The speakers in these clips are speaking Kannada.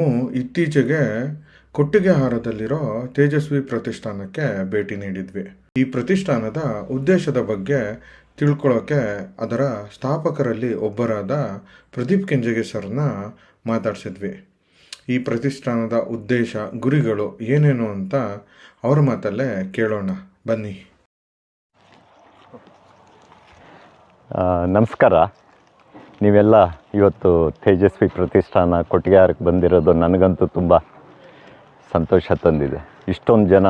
ನಾವು ಇತ್ತೀಚೆಗೆ ಕೊಟ್ಟಿಗೆಹಾರದಲ್ಲಿರೋ ತೇಜಸ್ವಿ ಪ್ರತಿಷ್ಠಾನಕ್ಕೆ ಭೇಟಿ ನೀಡಿದ್ವಿ. ಈ ಪ್ರತಿಷ್ಠಾನದ ಉದ್ದೇಶದ ಬಗ್ಗೆ ತಿಳ್ಕೊಳ್ಳೋಕೆ ಅದರ ಸ್ಥಾಪಕರಲ್ಲಿ ಒಬ್ಬರಾದ ಪ್ರದೀಪ್ ಕೆಂಜಗೆ ಸರ್ನ ಮಾತಾಡಿಸಿದ್ವಿ. ಈ ಪ್ರತಿಷ್ಠಾನದ ಉದ್ದೇಶ, ಗುರಿಗಳು ಏನೇನು ಅಂತ ಅವರ ಮಾತಲ್ಲೇ ಕೇಳೋಣ. ಬನ್ನಿ. ನಮಸ್ಕಾರ. ನೀವೆಲ್ಲ ಇವತ್ತು ತೇಜಸ್ವಿ ಪ್ರತಿಷ್ಠಾನ ಕೊಟ್ಟಿಗೆಹಾರಕ್ಕೆ ಬಂದಿರೋದು ನನಗಂತೂ ತುಂಬ ಸಂತೋಷ ತಂದಿದೆ. ಇಷ್ಟೊಂದು ಜನ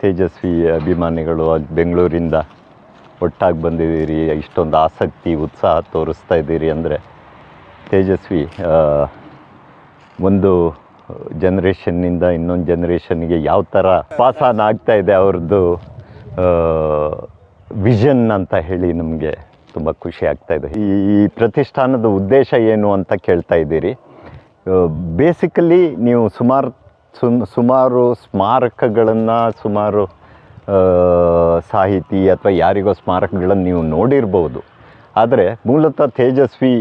ತೇಜಸ್ವಿ ಅಭಿಮಾನಿಗಳು ಬೆಂಗಳೂರಿಂದ ಒಟ್ಟಾಗಿ ಬಂದಿದ್ದೀರಿ, ಇಷ್ಟೊಂದು ಆಸಕ್ತಿ, ಉತ್ಸಾಹ ತೋರಿಸ್ತಾ ಇದ್ದೀರಿ ಅಂದರೆ ತೇಜಸ್ವಿ ಒಂದು ಜನ್ರೇಷನ್ನಿಂದ ಇನ್ನೊಂದು ಜನ್ರೇಷನ್ಗೆ ಯಾವ ಥರ ಪಾಸಾನ ಆಗ್ತಾ ಇದೆ ಅವ್ರದ್ದು ವಿಷನ್ ಅಂತ ಹೇಳಿ ನಮಗೆ ತುಂಬ ಖುಷಿ ಆಗ್ತಾ ಇದೆ. ಈ ಪ್ರತಿಷ್ಠಾನದ ಉದ್ದೇಶ ಏನು ಅಂತ ಕೇಳ್ತಾ ಇದ್ದೀರಿ. ಬೇಸಿಕಲಿ ನೀವು ಸುಮಾರು ಸುಮ್ ಸುಮಾರು ಸ್ಮಾರಕಗಳನ್ನು, ಸುಮಾರು ಸಾಹಿತಿ ಅಥವಾ ಯಾರಿಗೋ ಸ್ಮಾರಕಗಳನ್ನು ನೀವು ನೋಡಿರ್ಬೋದು. ಆದರೆ ಮೂಲತಃ ತೇಜಸ್ವಿ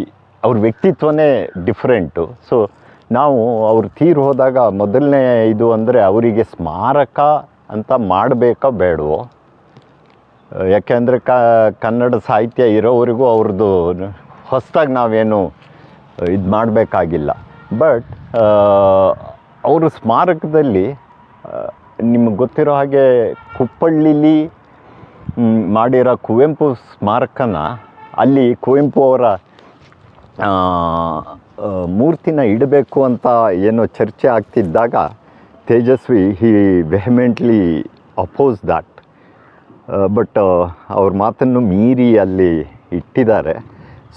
ಅವ್ರ ವ್ಯಕ್ತಿತ್ವನೇ ಡಿಫ್ರೆಂಟು ಸೊ ನಾವು ಅವ್ರು ತೀರು ಹೋದಾಗ ಮೊದಲನೇ ಇದು ಅಂದರೆ ಅವರಿಗೆ ಸ್ಮಾರಕ ಅಂತ ಮಾಡಬೇಕಾ ಬೇಡವೋ. ಯಾಕೆಂದರೆ ಕ, ಕನ್ನಡ ಸಾಹಿತ್ಯ ಇರೋವರೆಗೂ ಅವ್ರದ್ದು ಹೊಸದಾಗಿ ನಾವೇನು ಇದು ಮಾಡಬೇಕಾಗಿಲ್ಲ. ಬಟ್ ಅವರು ಸ್ಮಾರಕದಲ್ಲಿ ನಿಮಗೆ ಗೊತ್ತಿರೋ ಹಾಗೆ ಕುಪ್ಪಳ್ಳಿಲಿ ಮಾಡಿರೋ ಕುವೆಂಪು ಸ್ಮಾರಕನ, ಅಲ್ಲಿ ಕುವೆಂಪು ಅವರ ಮೂರ್ತಿನ ಇಡಬೇಕು ಅಂತ ಏನೋ ಚರ್ಚೆ ಆಗ್ತಿದ್ದಾಗ, Tejaswi he vehemently oppose that but ಅವ್ರ ಮಾತನ್ನು ಮೀರಿ ಅಲ್ಲಿ ಇಟ್ಟಿದ್ದಾರೆ.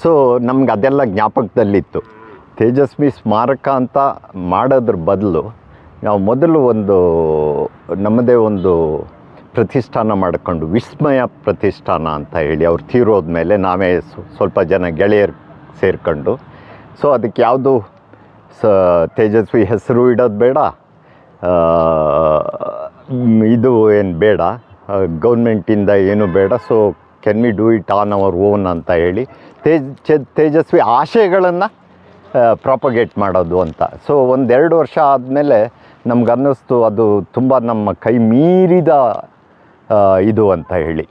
ಸೊ ನಮ್ಗೆ ಅದೆಲ್ಲ ಜ್ಞಾಪಕದಲ್ಲಿತ್ತು. ತೇಜಸ್ವಿ ಸ್ಮಾರಕ ಅಂತ ಮಾಡೋದ್ರ ಬದಲು ನಾವು ಮೊದಲು ಒಂದು, ನಮ್ಮದೇ ಒಂದು ಪ್ರತಿಷ್ಠಾನ ಮಾಡಿಕೊಂಡು, ವಿಸ್ಮಯ ಪ್ರತಿಷ್ಠಾನ ಅಂತ ಹೇಳಿ ಅವ್ರು ತೀರೋದ ಮೇಲೆ ನಾವೇ ಸ್ವ- ಸ್ವಲ್ಪ ಜನ ಗೆಳೆಯರು ಸೇರಿಕೊಂಡು. ಸೊ ಅದಕ್ಕೆ ಯಾವುದು ಸ, ತೇಜಸ್ವಿ ಹೆಸರು ಇಡೋದು ಬೇಡ ಇದು ಏನು ಬೇಡ. ಗೌರ್ಮೆಂಟಿಂದ ಏನು ಬೇಡ so can we do it on our own ಅಂತ ಹೇಳಿ ತೇಜ್ ತೇಜಸ್ವಿ ಆಶಯಗಳನ್ನು ಪ್ರಾಪಗೇಟ್ ಮಾಡೋದು ಅಂತ. ಸೊ ಒಂದೆರಡು ವರ್ಷ ಆದಮೇಲೆ ನಮ್ಗೆ ಅನ್ನಿಸ್ತು, ಅದು ತುಂಬ ನಮ್ಮ ಕೈ ಮೀರಿದ ಇದು ಅಂತ ಹೇಳಿ.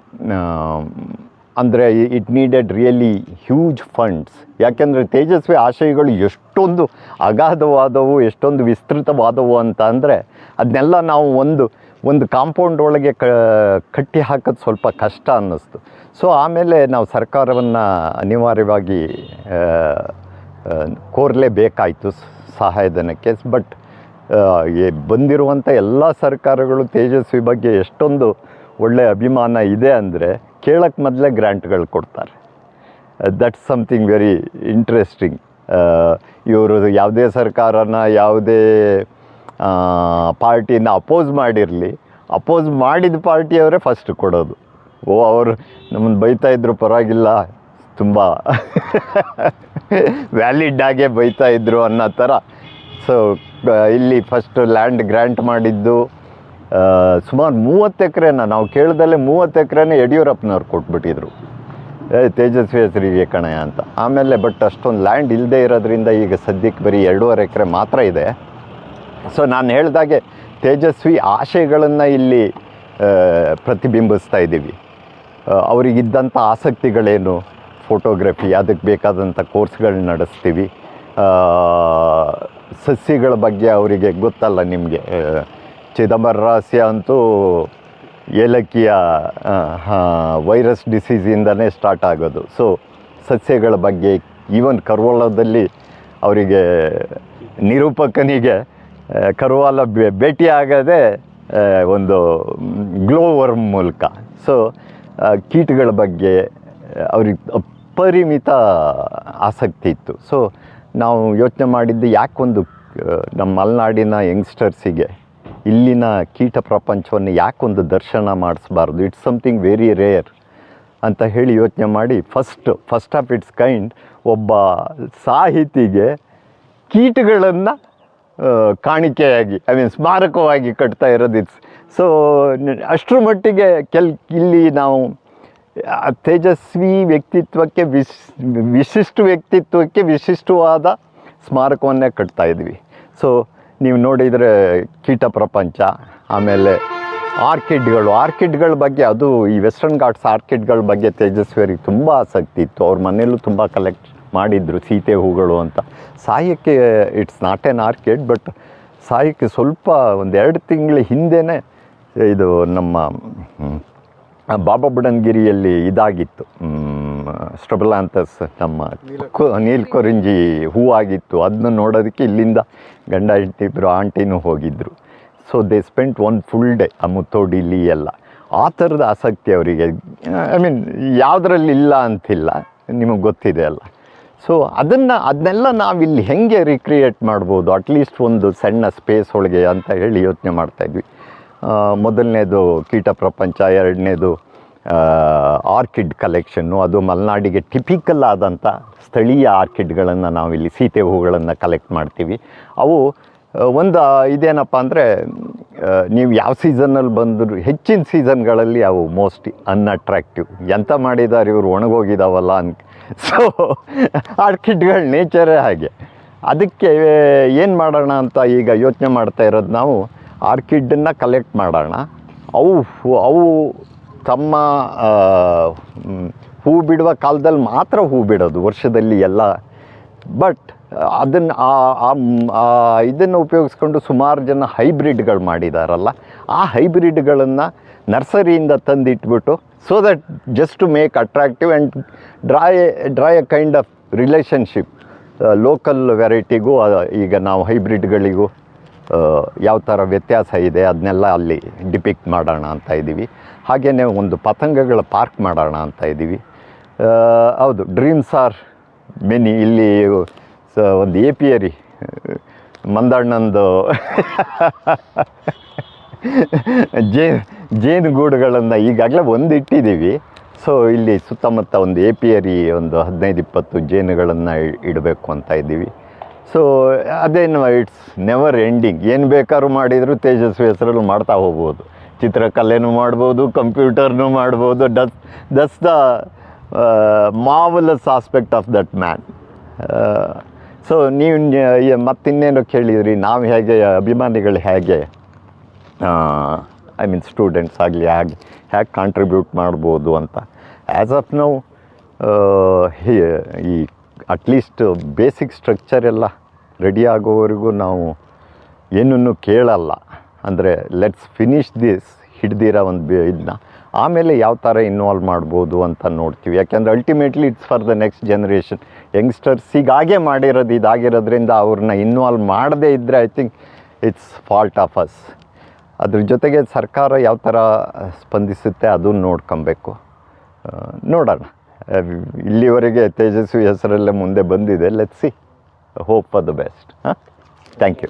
ಅಂದರೆ it needed really huge funds ಯಾಕೆಂದರೆ ತೇಜಸ್ವಿ ಆಶಯಗಳು ಎಷ್ಟೊಂದು ಅಗಾಧವಾದವು, ಎಷ್ಟೊಂದು ವಿಸ್ತೃತವಾದವು ಅಂತ ಅಂದರೆ, ಅದನ್ನೆಲ್ಲ ನಾವು ಒಂದು ಒಂದು ಕಾಂಪೌಂಡ್ ಒಳಗೆ ಕಟ್ಟಿ ಹಾಕೋದು ಸ್ವಲ್ಪ ಕಷ್ಟ ಅನ್ನಿಸ್ತು. ಸೊ ಆಮೇಲೆ ನಾವು ಸರ್ಕಾರವನ್ನು ಅನಿವಾರ್ಯವಾಗಿ ಕೋರಲೇಬೇಕಾಯಿತು ಸಹಾಯಧನಕ್ಕೆ. ಬಟ್ ಬಂದಿರುವಂಥ ಎಲ್ಲ ಸರ್ಕಾರಗಳು ತೇಜಸ್ವಿ ಬಗ್ಗೆ ಎಷ್ಟೊಂದು ಒಳ್ಳೆಯ ಅಭಿಮಾನ ಇದೆ ಅಂದರೆ ಕೇಳಕ್ಕೆ ಮೊದಲೇ ಗ್ರ್ಯಾಂಟ್ಗಳು ಕೊಡ್ತಾರೆ. ದಟ್ಸ್ ಸಮಥಿಂಗ್ ವೆರಿ ಇಂಟ್ರೆಸ್ಟಿಂಗ್ ಇವರು ಯಾವುದೇ ಸರ್ಕಾರನ ಯಾವುದೇ ಪಾರ್ಟಿನ ಅಪೋಸ್ ಮಾಡಿರಲಿ. ಅಪೋಸ್ ಮಾಡಿದ ಪಾರ್ಟಿಯವರೇ ಫಸ್ಟ್ ಕೊಡೋದು. ಓ, ಅವರು ನಮ್ಮನ್ನು ಬೈತಾ ಇದ್ದರು ಪರವಾಗಿಲ್ಲ. ತುಂಬ ವ್ಯಾಲಿಡ್ ಆಗೇ ಬೈತಾ ಇದ್ದರು ಅನ್ನೋ ಥರ ಸೊ ಇಲ್ಲಿ ಫಸ್ಟ್ ಲ್ಯಾಂಡ್ ಗ್ರ್ಯಾಂಟ್ ಮಾಡಿದ್ದು ಸುಮಾರು ಮೂವತ್ತು ಎಕರೆನ? ನಾವು ಕೇಳಿದಲ್ಲೇ ಮೂವತ್ತು ಎಕರೆನೇ ಯಡಿಯೂರಪ್ಪನವ್ರು ಕೊಟ್ಬಿಟ್ಟಿದ್ರು. ಏ, ತೇಜಸ್ವಿ ಹೆಸರಿಗೆ ಕಣಯ ಅಂತ. ಆಮೇಲೆ ಬಟ್ ಅಷ್ಟೊಂದು ಲ್ಯಾಂಡ್ ಇಲ್ಲದೆ ಇರೋದ್ರಿಂದ ಈಗ ಸದ್ಯಕ್ಕೆ ಬರೀ ಎರಡೂವರೆ ಎಕರೆ ಮಾತ್ರ ಇದೆ. ಸೊ ನಾನು ಹೇಳ್ದಾಗೆ ತೇಜಸ್ವಿ ಆಶಯಗಳನ್ನು ಇಲ್ಲಿ ಪ್ರತಿಬಿಂಬಿಸ್ತಾ ಇದ್ದೀವಿ. ಅವರಿಗಿದ್ದಂಥ ಆಸಕ್ತಿಗಳೇನು? ಫೋಟೋಗ್ರಫಿ ಅದಕ್ಕೆ ಬೇಕಾದಂಥ ಕೋರ್ಸ್ಗಳನ್ನ ನಡೆಸ್ತೀವಿ. ಸಸ್ಯಗಳ ಬಗ್ಗೆ ಅವರಿಗೆ ಗೊತ್ತಲ್ಲ ನಿಮಗೆ. ಚಿದಂಬರ ರಹಸ್ಯ ಅಂತೂ ಏಲಕ್ಕಿಯ ವೈರಸ್ ಡಿಸೀಸಿಂದನೇ ಸ್ಟಾರ್ಟ್ ಆಗೋದು. ಸೊ ಸಸ್ಯಗಳ ಬಗ್ಗೆ ಈವನ್ ಕರ್ವಾಲದಲ್ಲಿ ಅವರಿಗೆ ನಿರೂಪಕನಿಗೆ ಕರ್ವಾಲ ಬೆ- ಭೇಟಿ ಆಗದೆ ಒಂದು ಗ್ಲೋ ವರ್ಮ್ ಮೂಲಕ ಸೊ ಕೀಟಗಳ ಬಗ್ಗೆ ಅವ್ರಿಗೆ ಅಪರಿಮಿತ ಆಸಕ್ತಿ ಇತ್ತು. ಸೊ ನಾವು ಯೋಚನೆ ಮಾಡಿದ್ದು ಯಾಕೊಂದು ನಮ್ಮ ಮಲೆನಾಡಿನ ಯಂಗ್ಸ್ಟರ್ಸಿಗೆ ಇಲ್ಲಿನ ಕೀಟ ಪ್ರಪಂಚವನ್ನು ಯಾಕೊಂದು ದರ್ಶನ ಮಾಡಿಸ್ಬಾರ್ದು? ಇಟ್ಸ್ ಸಮಥಿಂಗ್ ವೆರಿ ರೇರ್ ಅಂತ ಹೇಳಿ ಯೋಚನೆ ಮಾಡಿ first first of it's kind ಒಬ್ಬ ಸಾಹಿತಿಗೆ ಕೀಟಗಳನ್ನು ಕಾಣಿಕೆಯಾಗಿ ಐ ಮೀನ್ ಸ್ಮಾರಕವಾಗಿ ಕಟ್ತಾ ಇರೋದು ಇಟ್ಸ್ ಸೊ ಅಷ್ಟರ ಮಟ್ಟಿಗೆ ಕೆಲ್, ಇಲ್ಲಿ ನಾವು ತೇಜಸ್ವಿ ವ್ಯಕ್ತಿತ್ವಕ್ಕೆ ವಿಶ್, ವಿಶಿಷ್ಟ ವ್ಯಕ್ತಿತ್ವಕ್ಕೆ ವಿಶಿಷ್ಟವಾದ ಸ್ಮಾರಕವನ್ನೇ ಕಟ್ತಾ ಇದ್ವಿ. ಸೊ ನೀವು ನೋಡಿದರೆ ಕೀಟ ಪ್ರಪಂಚ, ಆಮೇಲೆ ಆರ್ಕಿಡ್ಗಳು, ಆರ್ಕಿಡ್ಗಳ ಬಗ್ಗೆ ಅದು ಈ ವೆಸ್ಟರ್ನ್ ಘಾಟ್ಸ್ ಆರ್ಕಿಡ್ಗಳ ಬಗ್ಗೆ ತೇಜಸ್ವಿಯರಿಗೆ ತುಂಬ ಆಸಕ್ತಿ ಇತ್ತು. ಅವ್ರ ಮನೆಯಲ್ಲೂ ತುಂಬ ಕಲೆಕ್ಟ್ ಮಾಡಿದ್ರು ಸೀತೆ ಹೂಗಳು ಅಂತ. ಸಾಯಕ್ಕೆ it's not an orchid but ಸಾಯಕ್ಕೆ ಸ್ವಲ್ಪ ಒಂದು ಎರಡು ತಿಂಗಳ ಹಿಂದೆಯೇ ಇದು ನಮ್ಮ ಬಾಬಾ ಬುಡನ್ಗಿರಿಯಲ್ಲಿ ಇದಾಗಿತ್ತು. ಸ್ಟ್ರಬಲಾಂತಸ್ ನಮ್ಮ ನೀಲ್ ಕೊರಿಂಜಿ ಹೂ ಆಗಿತ್ತು ಅದನ್ನ ನೋಡೋದಕ್ಕೆ ಇಲ್ಲಿಂದ ಗಂಡ ಹೆಂಡತಿ ಇಬ್ಬರು ಆಂಟಿನೂ ಹೋಗಿದ್ದರು so they spent one full day ಆ ಮುತ್ತೋಡಿಲಿ ಎಲ್ಲ. ಆ ಥರದ ಆಸಕ್ತಿ ಅವರಿಗೆ ಐ ಮೀನ್ ಯಾವುದ್ರಲ್ಲಿ ಇಲ್ಲ ಅಂತಿಲ್ಲ ನಿಮಗೆ ಗೊತ್ತಿದೆ ಅಲ್ಲ. ಸೊ ಅದನ್ನು, ಅದನ್ನೆಲ್ಲ ನಾವಿಲ್ಲಿ ಹೆಂಗೆ ರಿಕ್ರಿಯೇಟ್ ಮಾಡ್ಬೋದು? ಅಟ್ಲೀಸ್ಟ್ ಒಂದು ಸಣ್ಣ ಸ್ಪೇಸ್ ಒಳಗೆ ಅಂತ ಹೇಳಿ ಯೋಚನೆ ಮಾಡ್ತಾಯಿದ್ವಿ ಮೊದಲನೇದು ಕೀಟ ಪ್ರಪಂಚ, ಎರಡನೇದು ಆರ್ಕಿಡ್ ಕಲೆಕ್ಷನ್ನು ಅದು ಮಲೆನಾಡಿಗೆ ಟಿಪಿಕಲ್ ಆದಂಥ ಸ್ಥಳೀಯ ಆರ್ಕಿಡ್ಗಳನ್ನು ನಾವಿಲ್ಲಿ ಸೀತೆ ಹೂಗಳನ್ನು ಕಲೆಕ್ಟ್ ಮಾಡ್ತೀವಿ. ಅವು ಒಂದು ಇದೇನಪ್ಪ ಅಂದರೆ ನೀವು ಯಾವ ಸೀಸನ್ನಲ್ಲಿ ಬಂದರೂ ಹೆಚ್ಚಿನ ಸೀಸನ್ಗಳಲ್ಲಿ ಅವು ಮೋಸ್ಟ್ ಅನ್ಅಟ್ರಾಕ್ಟಿವ್ ಎಂತ ಮಾಡಿದ್ದಾರೆ ಇವರು ಒಣಗೋಗಿದಾವಲ್ಲ ಅನ್ ಸೊ ಆರ್ಕಿಡ್ಗಳ ನೇಚರೇ ಹಾಗೆ. ಅದಕ್ಕೆ ಏನು ಮಾಡೋಣ ಅಂತ ಈಗ ಯೋಚನೆ ಮಾಡ್ತಾ ಇರೋದು ನಾವು ಆರ್ಕಿಡನ್ನು ಕಲೆಕ್ಟ್ ಮಾಡೋಣ. ಅವು ಅವು ತಮ್ಮ ಹೂ ಬಿಡುವ ಕಾಲದಲ್ಲಿ ಮಾತ್ರ ಹೂ ಬಿಡೋದು, ವರ್ಷದಲ್ಲಿ ಎಲ್ಲ. ಬಟ್ ಅದನ್ನು ಆ ಇದನ್ನು ಉಪಯೋಗಿಸ್ಕೊಂಡು ಸುಮಾರು ಜನ ಹೈಬ್ರಿಡ್ಗಳು ಮಾಡಿದಾರಲ್ಲ. ಆ ಹೈಬ್ರಿಡ್ಗಳನ್ನು ನರ್ಸರಿಯಿಂದ ತಂದಿಟ್ಬಿಟ್ಟು so that just to make attractive and dry dry a kind of relationship local ವೆರೈಟಿಗೂ ಈಗ ನಾವು ಹೈಬ್ರಿಡ್ಗಳಿಗೂ ಯಾವ ಥರ ವ್ಯತ್ಯಾಸ ಇದೆ ಅದನ್ನೆಲ್ಲ ಅಲ್ಲಿ ಡಿಪಿಕ್ಟ್ ಮಾಡೋಣ ಅಂತ ಇದ್ದೀವಿ. ಹಾಗೆಯೇ ಒಂದು ಪತಂಗಗಳ ಪಾರ್ಕ್ ಮಾಡೋಣ ಅಂತ ಇದ್ದೀವಿ. ಹೌದು ಡ್ರೀಮ್ಸ್ ಆರ್ ಮೆನಿ ಇಲ್ಲಿ ಸ ಒಂದು ಏಪಿಯರಿ ಮಂದಣ್ಣಂದು. ಜೇ ಜೇನುಗೂಡುಗಳನ್ನು ಈಗಾಗಲೇ ಒಂದು ಇಟ್ಟಿದ್ದೀವಿ ಸೊ ಇಲ್ಲಿ ಸುತ್ತಮುತ್ತ ಒಂದು ಏಪಿಯರಿ ಒಂದು ಹದಿನೈದು, ಇಪ್ಪತ್ತು ಜೇನುಗಳನ್ನು ಇಡಬೇಕು ಅಂತ ಇದ್ದೀವಿ. ಸೊ ಅದೇನು ಇಟ್ಸ್ ನೆವರ್ ಎಂಡಿಂಗ್ ಏನು ಬೇಕಾದ್ರೂ ಮಾಡಿದರೂ ತೇಜಸ್ವಿ ಹೆಸರಲ್ಲಿ ಮಾಡ್ತಾ ಹೋಗ್ಬೋದು. ಚಿತ್ರಕಲೆನೂ ಮಾಡ್ಬೋದು, ಕಂಪ್ಯೂಟರ್ನೂ ಮಾಡ್ಬೋದು. Does this the marvellous aspect of that man so ನೀವು ಮತ್ತಿನ್ನೇನು ಕೇಳಿದ್ರಿ? ನಾವು ಹೇಗೆ, ಅಭಿಮಾನಿಗಳು ಹೇಗೆ ಐ ಮೀನ್ ಸ್ಟೂಡೆಂಟ್ಸ್ ಆಗಲಿ, ಹೇಗೆ ಹೇಗೆ ಕಾಂಟ್ರಿಬ್ಯೂಟ್ ಮಾಡ್ಬೋದು ಅಂತ. ಆ್ಯಸ್ ಆಫ್ ನೌ ಈ ಅಟ್ಲೀಸ್ಟ್ ಬೇಸಿಕ್ ಸ್ಟ್ರಕ್ಚರ್ ಎಲ್ಲ ರೆಡಿ ಆಗೋವರೆಗೂ ನಾವು ಏನನ್ನು ಕೇಳಲ್ಲ. ಅಂದರೆ ಲೆಟ್ಸ್ ಫಿನಿಶ್ ದಿಸ್ ಹಿಡ್ದಿರೋ ಒಂದು ಬೇ ಇದನ್ನ ಆಮೇಲೆ ಯಾವ ಥರ ಇನ್ವಾಲ್ವ್ ಮಾಡ್ಬೋದು ಅಂತ ನೋಡ್ತೀವಿ. ಯಾಕೆಂದರೆ ultimately it's for the next generation youngsters ಹೀಗಾಗೆ ಮಾಡಿರೋದು ಇದಾಗಿರೋದ್ರಿಂದ ಅವ್ರನ್ನ ಇನ್ವಾಲ್ವ್ ಮಾಡದೇ ಇದ್ದರೆ I think it's fault of us ಅದ್ರ ಜೊತೆಗೆ ಸರ್ಕಾರ ಯಾವ ಥರ ಸ್ಪಂದಿಸುತ್ತೆ ಅದು ನೋಡ್ಕೊಬೇಕು. ನೋಡೋಣ. ಇಲ್ಲಿವರೆಗೆ ತೇಜಸ್ವಿ ಹೆಸರಲ್ಲೇ ಮುಂದೆ ಬಂದಿದೆ. Let's see hope for the best ಹಾಂ ಥ್ಯಾಂಕ್ ಯು